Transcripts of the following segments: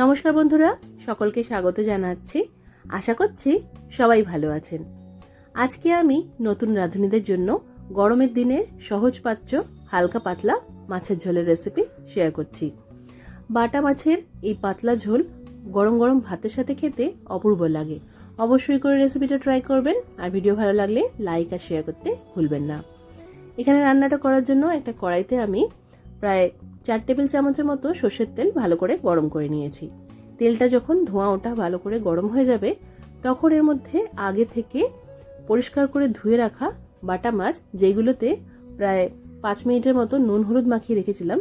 নমস্কার বন্ধুরা, সকলকে স্বাগত জানাচ্ছি। আশা করছি সবাই ভালো আছেন। আজকে আমি নতুন রাঁধুনিদের জন্য গরমের দিনের সহজ পাচ্য হালকা পাতলা মাছের ঝোলের রেসিপি শেয়ার করছি। বাটা মাছের এই পাতলা ঝোল গরম গরম ভাতের সাথে খেতে অপূর্ব লাগে। অবশ্যই করে রেসিপিটা ট্রাই করবেন আর ভিডিও ভালো লাগলে লাইক আর শেয়ার করতে ভুলবেন না। এখানে রান্নাটা করার জন্য একটা কড়াইতে আমি প্রায় চার টেবিল চামচের মতো সর্ষের তেল ভালো করে গরম করে নিয়েছি। তেলটা যখন ধোঁয়া ওটা ভালো করে গরম হয়ে যাবে, তখন এর মধ্যে আগে থেকে পরিষ্কার করে ধুয়ে রাখা বাটা মাছ, যেগুলোতে প্রায় পাঁচ মিনিটের মতো নুন হলুদ মাখিয়ে রেখেছিলাম,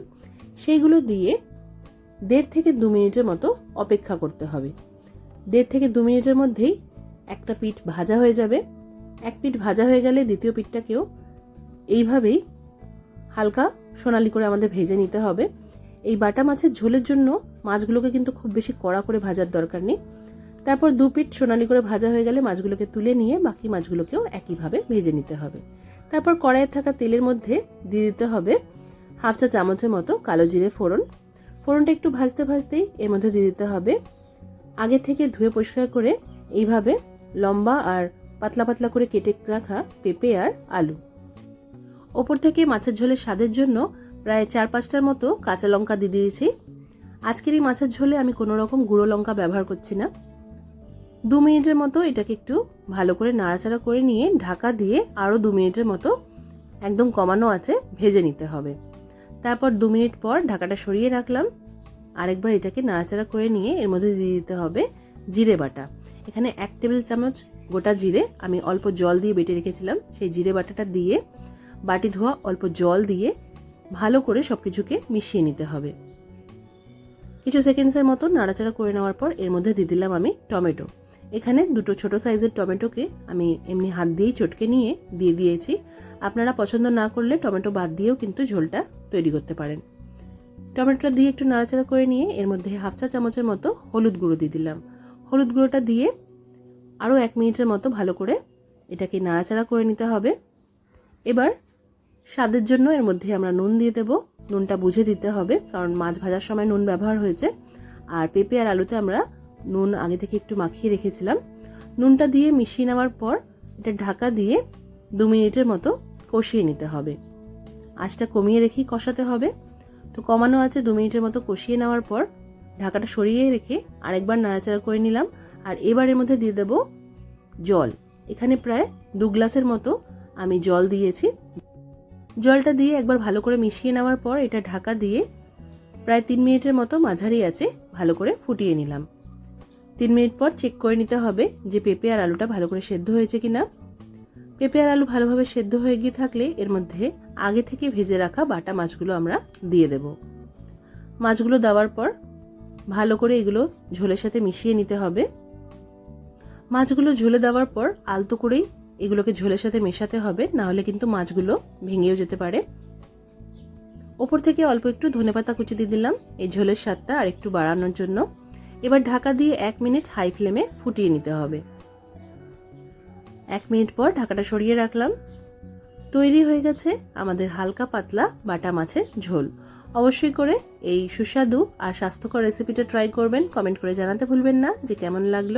সেইগুলো দিয়ে দেড় থেকে দু মিনিটের মতো অপেক্ষা করতে হবে। দেড় থেকে দু মিনিটের মধ্যেই একটা পিঠ ভাজা হয়ে যাবে। এক পিঠ ভাজা হয়ে গেলে দ্বিতীয় পিঠটাকেও এইভাবেই হালকা সোনালি করে আমাদের ভেজে নিতে হবে। এই বাটা মাছের ঝোলের জন্য মাছগুলোকে কিন্তু খুব বেশি কড়া করে ভাজার দরকার নেই। তারপর দু পিঠ সোনালি করে ভাজা হয়ে গেলে মাছগুলোকে তুলে নিয়ে বাকি মাছগুলোকেও একইভাবে ভেজে নিতে হবে। তারপর কড়াইয়ে থাকা তেলের মধ্যে দিয়ে দিতে হবে হাফ চা চামচের মতো কালো জিরে ফোড়ন। ফোড়নটা একটু ভাজতে ভাজতেই এর মধ্যে দিয়ে দিতে হবে আগে থেকে ধুয়ে পরিষ্কার করে এইভাবে লম্বা আর পাতলা পাতলা করে কেটে রাখা পেঁপে আর আলু। ওপর থেকে মাছের ঝোলের স্বাদের জন্য প্রায় চার পাঁচটার মতো কাঁচা লঙ্কা দিয়ে দিয়েছি। আজকের এই মাছের ঝোলে আমি কোনো রকম গুঁড়ো লঙ্কা ব্যবহার করছি না। দু মিনিটের মতো এটাকে একটু ভালো করে নাড়াচাড়া করে নিয়ে ঢাকা দিয়ে আরও দু মিনিটের মতো একদম কমানো আছে ভেজে নিতে হবে। তারপর দু মিনিট পর ঢাকাটা সরিয়ে রাখলাম। আরেকবার এটাকে নাড়াচাড়া করে নিয়ে এর মধ্যে দিয়ে দিতে হবে জিরে বাটা। এখানে এক টেবিল চামচ গোটা জিরে আমি অল্প জল দিয়ে বেটে রেখেছিলাম। সেই জিরে বাটাটা দিয়ে বাটি ধোয়া, অল্প জল দিয়ে ভালো করে সব কিছুকে মিশিয়ে নিতে হবে। কিছু সেকেন্ডসের মতো নাড়াচাড়া করে নেওয়ার পর এর মধ্যে দিয়ে দিলাম আমি টমেটো। এখানে দুটো ছোট সাইজের টমেটোকে আমি এমনি হাত দিয়েই চটকে নিয়ে দিয়ে দিয়েছি। আপনারা পছন্দ না করলে টমেটো বাদ দিয়েও কিন্তু ঝোলটা তৈরি করতে পারেন। টমেটোটা দিয়ে একটু নাড়াচাড়া করে নিয়ে এর মধ্যে হাফ চা চামচের মতো হলুদ গুঁড়ো দিয়ে দিলাম। হলুদ গুঁড়োটা দিয়ে আরও এক মিনিটের মতো ভালো করে এটাকে নাড়াচাড়া করে নিতে হবে। এবার স্বাদের জন্য এর মধ্যে আমরা নুন দিয়ে দেব। নুনটা বুঝে দিতে হবে, কারণ মাছ ভাজার সময় নুন ব্যবহার হয়েছে। আর পেঁপে আর আলুতে আমরা নুন আগে থেকে একটু মাখিয়ে রেখেছিলাম। নুনটা দিয়ে মিশিয়ে নেওয়ার পর এটা ঢাকা দিয়ে দু মিনিটের মতো কষিয়ে নিতে হবে। আঁচটা কমিয়ে রেখেই কষাতে হবে। তো কমানো আছে দু মিনিটের মতো কষিয়ে নেওয়ার পর ঢাকাটা সরিয়ে রেখে আরেকবার নাড়াচাড়া করে নিলাম। আর এবার এর মধ্যে দিয়ে দেব জল। এখানে প্রায় দু গ্লাসের মতো আমি জল দিয়েছি। জলটা দিয়ে একবার ভালো করে মিশিয়ে নেওয়ার পর এটা ঢাকা দিয়ে প্রায় তিন মিনিটের মতো মাঝারি আছে, ভালো করে ফুটিয়ে নিলাম। তিন মিনিট পর চেক করে নিতে হবে যে পেঁপে আর আলুটা ভালো করে সেদ্ধ হয়েছে কিনা। পেঁপে আর আলু ভালোভাবে সেদ্ধ হয়ে গিয়ে থাকলে এর মধ্যে আগে থেকে ভেজে রাখা বাটা মাছগুলো আমরা দিয়ে দেব। মাছগুলো দেওয়ার পর ভালো করে এগুলো ঝোলের সাথে মিশিয়ে নিতে হবে। মাছগুলো ঝোলে দেওয়ার পর আলতো করেই এগুলোকে ঝোলের সাথে মেশাতে হবে না হলে কিন্তু মাছগুলো ভেঙেও যেতে পারে। ওপর থেকে অল্প একটু ধনেপাতা কুচি দিয়ে দিলাম, এই ঝোলের স্বাদটা আর একটু বাড়ানোর জন্য। এবার ঢাকা দিয়ে এক মিনিট হাই ফ্লেমে ফুটিয়ে নিতে হবে। এক মিনিট পর ঢাকাটা সরিয়ে রাখলাম। তৈরি হয়ে গেছে আমাদের হালকা পাতলা বাটা মাছের ঝোল। অবশ্যই করে এই সুস্বাদু আর স্বাস্থ্যকর রেসিপিটা ট্রাই করবেন, কমেন্ট করে জানাতে ভুলবেন না যে কেমন লাগল।